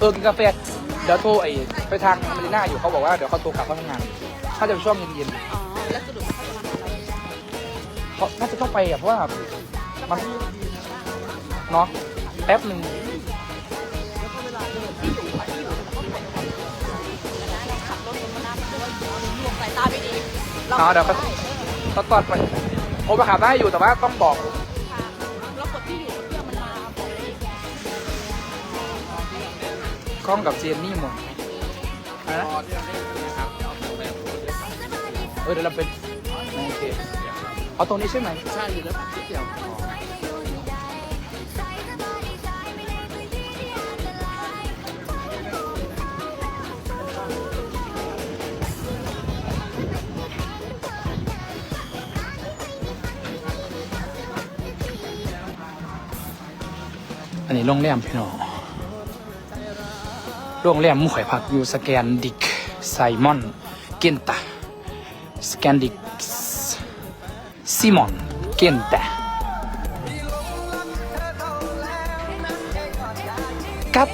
เออกินกาแฟเดี๋ยวโทรไอ้ไปทางอเมริน่าอยู่เขาบอกว่าเดี๋ยวเขาโทรกลับเขาทำงานถ้าจะเป็นช่วงเย็นอ๋อแล้วสรุปเขาจะมาทำอะไรๆเพราะน่าจะต้องไปอะเพราะว่ามันเนาะแป๊บหนึ่งขับรถลงมาน้ำด้วยลวงสายตาไม่ดีเอาเดี๋ยวก็ก็ตอดไปโอ้มาขับได้อยู่แต่ว่าต้องบอก กล้องกับเจนนี่หมดนะ เออเดี๋ยวเราเป็นโอเคเอาตรงนี้ใช่ไหมใช่อยู่แล้วเดี๋ยวอันนี้โรงแรมพี่น้อง โรงแรมมุข่อยพักอยู่สแกนดิกไซมอนเกนตาสแกนดิกซิมอนเกนตากับ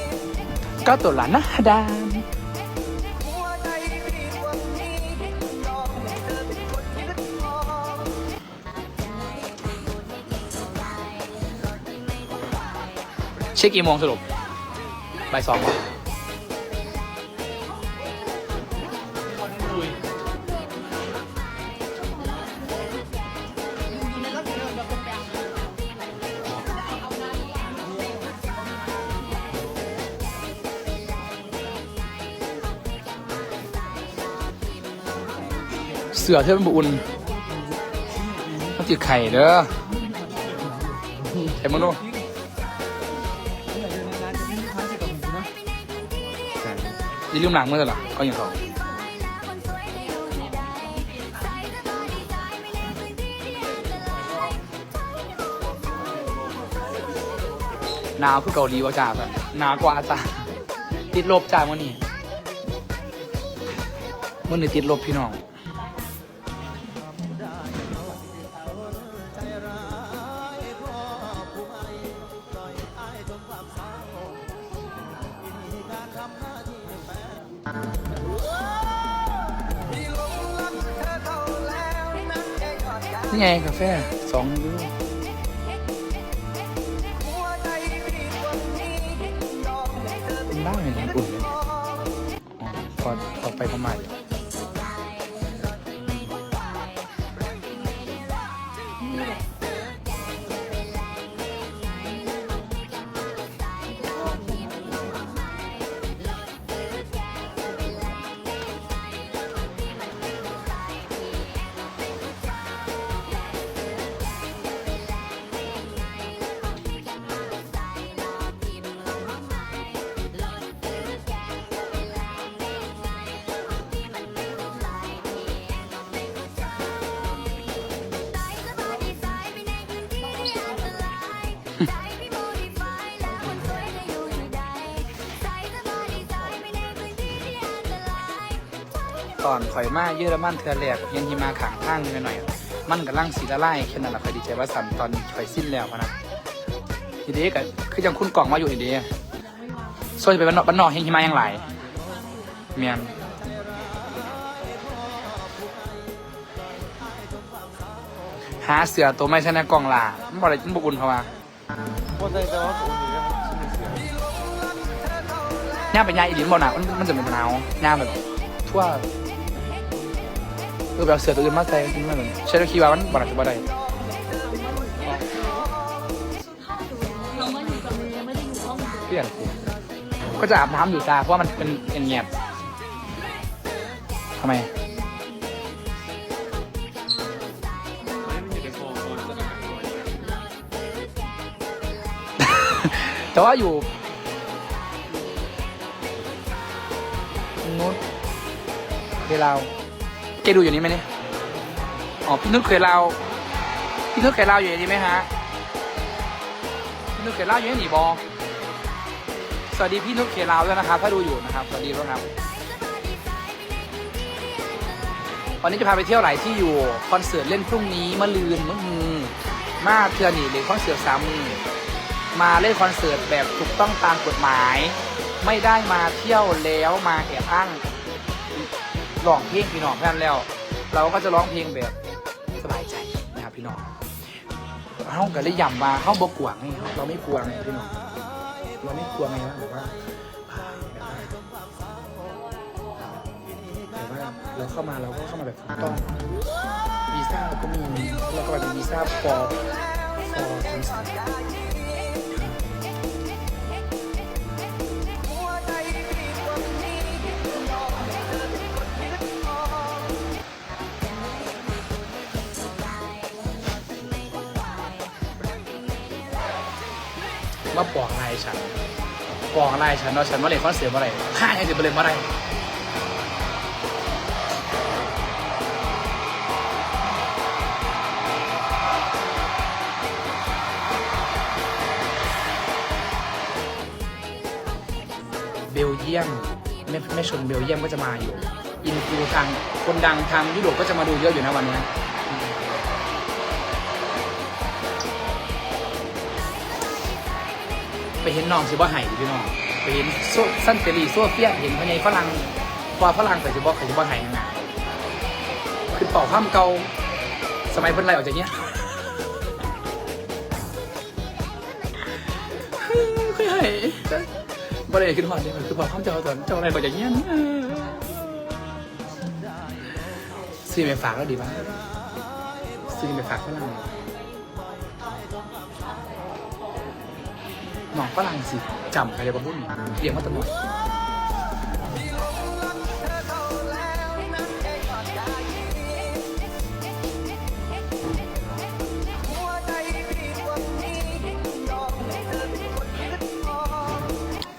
กับตัวลานะดาเช็คกี่โมงสรุปบ่ายสอง เหรอเสือเทพบุญมันติดไข่เด้อใช่มั้งลูกอย่าลืมหลังมือเหรอก็ยังเขาหนาวคือเกาหลีว่าจ้าแบบหนาวกว่าจ้าติดลบจ้ามื่อนี้มื่อนี้ติดลบพี่น้อง นี่ไงกาแฟสองยูโรเป็นบ้าเลยนอุ่นเลยอ๋อพอพอไปประมาณ ตอนข่อยมาเยอรมันเทือแรกเย็นที่มาขางทางนิดหน่อยมันกับร่างสีละลายแค่นั้นแหละข่อยดีใจว่าสัมตอนข่อยสิ้นแล้วนะทีเด็กก็คือยังคุณกล่องมาอยู่อีเดีส่วนจะไปบ้านนอกบ้านนอกเฮงหิมาอยังไหลายเมียนหาเสือตัวไม่ใช่ในกล่องลามันบอกอะไรมันบุกุลเขามาคนใจแต่ว่าผมอยู่แล้วมันเสียย่าเป็นยาอีดินบ่หนามันมันจะเป็นมะนาวย่าแบบทั่ว เออแบบเสือตัวอื่นมาใส่ที่มันเหมือนเชลคีว่ามันบ่หนาจะบ่ได้เราไม่อยู่กับมือไม่ได้อยู่ห้องเดียวเปลี่ยนก็จะอาบน้ำอยู่จ้าเพราะว่ามันเป็นเงียบทำไม แต่ว่าอยู่นุชเคยเรา กดูอยู่นี่ไหมเนี่ยอ๋อพี่นุชเคยเราพี่นุชเคยเราอยู่นนี้ไหมฮะพี่นุชเคยเราอยู่นี่บอสวัสดีพี่นุชเคยเราด้วยนะครับ ถ้าดูอยู่นะครับสวัสดีด้วยครับวันนี้จะพาไปเที่ยวหลายที่อยู่คอนเสิร์ตเล่นพรุ่งนี้มะลืนมะฮือมาเทือนี่หรือคอนเสิร์ตสามมือมาเล่นคอนเสิร์ตแบบถูกต้องตามกฎหมาย ไม่ได้มาเที่ยวแล้วมาแอบอ้าง ร้องเพลงพี่น้องแค่นั้แล้ว เราก็จะร้องเพลงแบบสบายใจนะครับพี่น้องเขาก็เลยย้ำว่าเขาบกกวางไงเราไม่กลัวไงพี่น้องเราไม่กลัวไงนะแบบว่าแบบว่าเราเข้ามาเราก็เข้ามาแบบต้องวีซ่าก็มีแล้วก็เป็นวีซ่า for for คนสาย มาปอกลายฉันปอกลายฉันเนาะฉันว่าเล่นคอนเสิร์ตเมื่อไรข้ายังจะไปเล่นเมื่อไรเบลเยียมแม่แม่ชนเบลเยียมก็จะมาอยู่ อินฟูทางคนดังทางยุโรปก็จะมาดูเยอะอยู่นะวันนี้ ไปเห็นน้องสิบ่ไห้พี่น้องไปเห็นโซสั้นเตลีโซเฟียเห็นพญายฝรั่งพอฝรั่งไปสิบ่ใครสิบ่ไห้ยังไงคือเป่าข้ามเก่าสมัยเพิ่นไล่ออกจากเนี้ยค่อยไห้บ่ได้ขึ้นหอดเลยคือเป่าข้ามเจ้าตอนเจ้าอะไรออกจากเนี้ยซื้อไปฝากแล้วดีป่ะซื้อไปฝากฝรั่ง หนองฝรั่งสิจำใครเลยบ้างพุ่นเรียกมาตำรวจ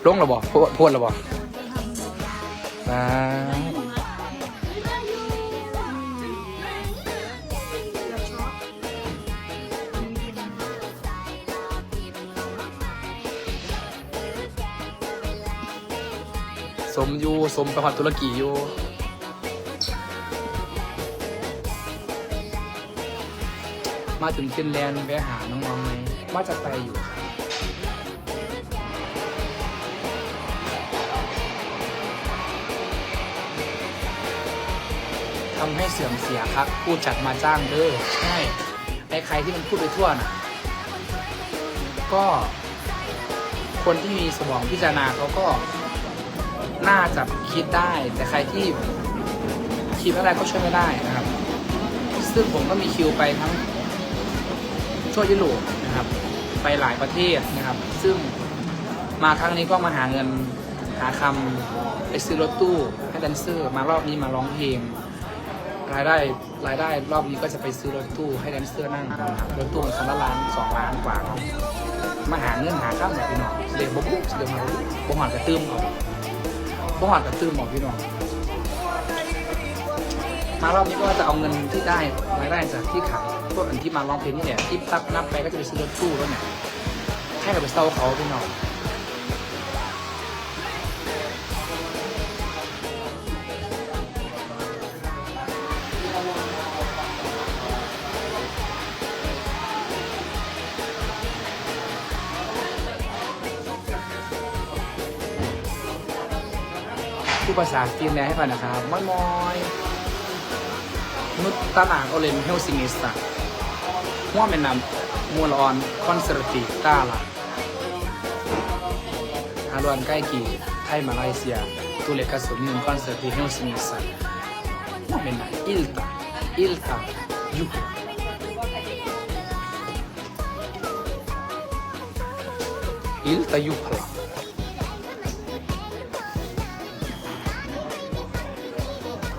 ลงระบอพวดพวดระบออ่า สมอยู่สมประพัดตุรกีอยู่มาถึงฟินแลนด์แวะหาน้องๆไหมว่าจะไปอยู่ ทำให้เสื่อมเสียครับผู้จัดมาจ้างเด้อใช่ไอ้ใครที่มันพูดไปทั่วน่ะ ก็ คนที่มีสมองพิจารณาเขาก็ น่าจะคิดได้ แต่ใครที่คิดไม่ได้ก็ช่วยไม่ได้นะครับ ซึ่งผมก็มีคิวไปทั้งทั่วยุโรปนะครับ ไปหลายประเทศนะครับ ซึ่งมาครั้งนี้ก็มาหาเงินหาคำไปซื้อรถตู้ให้แดนเซอร์มารอบนี้มาร้องเพลงรายได้รายได้รอบนี้ก็จะไปซื้อรถตู้ให้แดนเซอร์นั่งนะครับรถตู้มันคันละล้านสองล้านกว่ามาหาเงินหาข้าวหน่อยพี่น้องเรียกบ๊บุ๊เรียกมาบ๊หอดกระตื้มเอา บ๊หอดกระตื้มอาพี่น้องมารอบนี้ก็จะเอาเงินที่ได้รายได้จากที่ขายพวกอันที่มาร้องเพลงนี่แหละที่ตับนับไปก็จะไปซื้อรถตู้แล้วเนี่ยให้กับไปเซาเขาพี่น้อง ผู้ภาษาฟินแนให้ฟังนะครับมอยมอยนุตตานาโอเลนเฮลซิงิสตาหัวแม่นำมูลออนคอนเสิร์ติตาลาฮาลวนใกล้กี่ไทยมาเลเซียตุเลกาสุนินคอนเสิร์ติเฮลซิงิสตาหัวแม่นำอิลตาอิลตายุอิลตายุพลา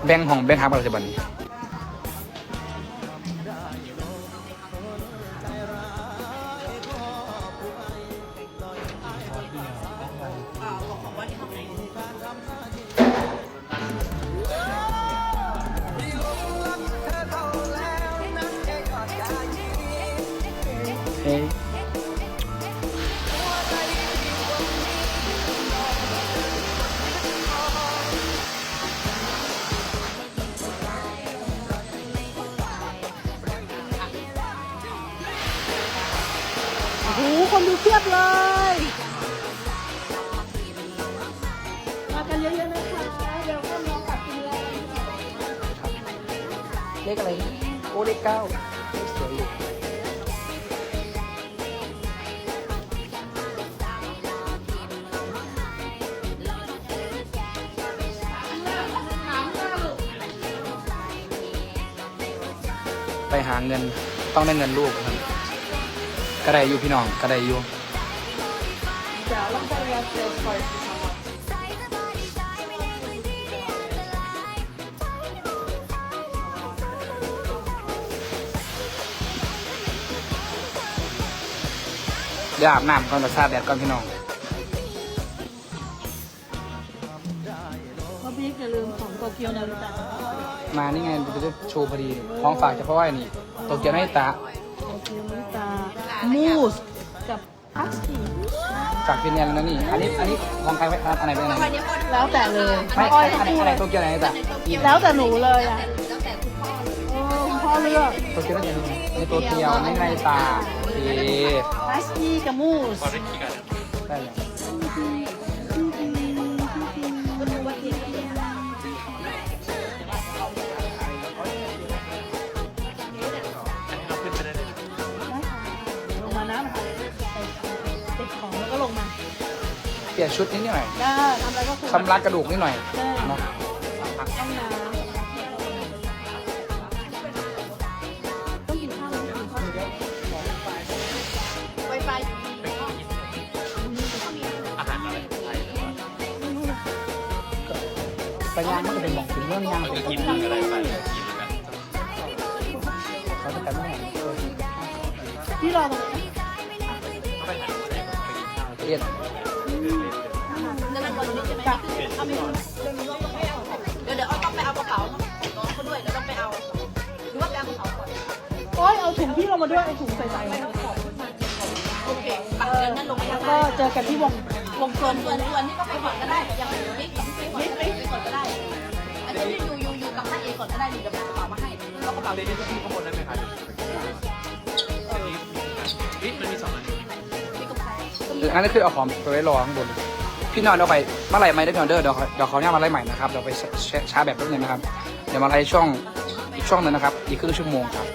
บ่งห้องแบ่งทางปัจจุบันนี้ มากันเยอะๆนะคะเดี๋ยวก็น้องกลับกินแล้วเลขอะไรนะโอ้เลขเก้าเลขสวยอยู่ไปหาเงินต้องได้เงินลูกครับ ก็ได้อยู่พี่น้องก็ได้อยู่เดี๋ยวลองไปเรียนเซลล์คอยเดี๋ยวอาบน้ำก่อนประสาทแดดก่อนพี่น้องก็พี่อย่าลืมของโตเกียวนาริตะมานี่ไงจะโชว์พอดีของฝากเฉพาะว่านี่โตเกียวนาริตะ มูสกับพัสกี้จากฟินแลนด์แล้วนี่ อันนี้ อันนี้ของใครไว้อันไหนเป็นอันไหนแล้วแต่เลยไม่อ้อยอันไหนคู่อันไหนเลยโตเกียวนาริตะแล้วแต่หนูเลยอะโอ้คุณพ่อเลือกโตเกียวนาริตะนี่โตเกียวนี่นาริตะโอเคพัสกี้กับมูสได้เลยล ของแล้วก็ลงมาเปลี่ยนชุดนิดหน่อยได้ทำอะไรก็คือชำระกระดูกนิดหน่อยได้เนาะห้องน้ำต้องกินข้าวแล้วกินข้าวไวไฟไปย่างมันจะเป็นหมองถึงเรื่องย่างเป็นต้นเขาจะกันไม่ไหนที่รอตรงนี้ เรียนจะนั่งรออยู่นี่ใช่ไหมเอามีเดี๋ยวเดี๋ยวเอาต้องไปเอากระเป๋าน้องเขาด้วยเดี๋ยวต้องไปเอาหรือว่าไปเอากระเป๋าก่อนโอ้ยเอาถุงพี่ลงมาด้วยเอาถุงใส่ใส่ไว้โอเคปักเงินนั่นลงไปแล้ข้าวงก็ล่างเจอกันที่วงวงกลส่วนมส่วนส่วนนี้ก็ไปก่อนก็ได้อย่างนี้กับพี่ไปก่อนไปก่อนก็ได้อันนี้อยู่อยู่อยู่กับน้าเอก่อนก็ได้อยู่เดี๋ยวเอากระเป๋ามาให้เอากระเป๋าไปเดี๋ยวนี้พี่ข้างบนได้ไหมครับ รอันนี้คือเอาของไปไว้รอข้างบน พี่นอนเอาไปเมื่อไหร่ไม่ได้พี่นอนเด้อเดี๋ยวเขาเดี๋ยวเขาเนี่ยมาไล่ใหม่นะครับเดี๋ยวไปช้าแบบนิดนึงนะครับ เดี๋ยวมาไล่ช่องอีกช่องหนึงนะครับ อีกครึ่งชั่วโมงครับ